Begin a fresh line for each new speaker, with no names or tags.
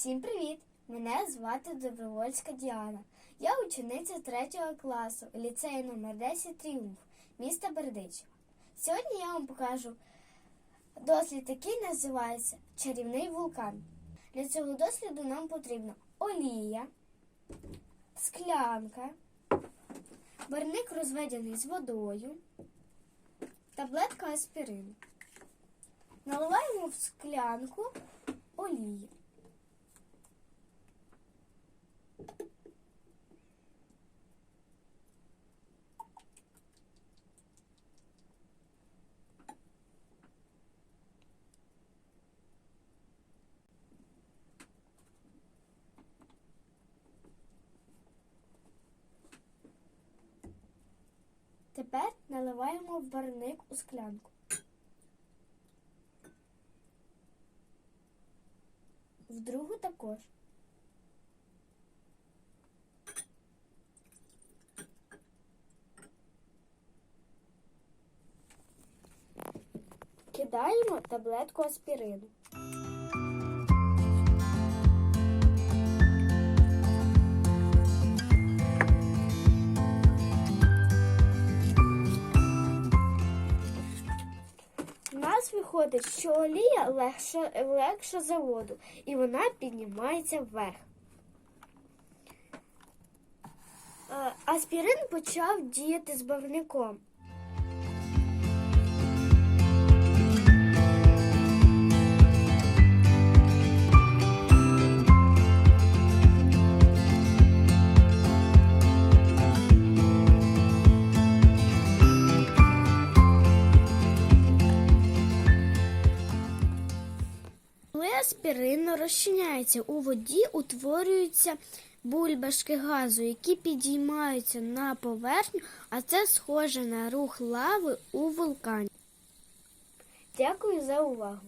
Всім привіт! Мене звати Добровольська Діана. Я учениця 3 класу ліцею номер 10 Тріумф міста Бердичева. Сьогодні я вам покажу дослід, який називається Чарівний вулкан. Для цього досліду нам потрібна олія, склянка, барник розведений з водою, таблетка аспірину. Наливаємо в склянку олії. Тепер наливаємо барник у склянку. В другу також. Кидаємо таблетку аспірину. Нас виходить, що олія легша, легша за воду, і вона піднімається вверх. Е, Аспірин почав діяти з барвником. Коли аспірин розчиняється у воді, утворюються бульбашки газу, які підіймаються на поверхню, а це схоже на рух лави у вулкані. Дякую за увагу.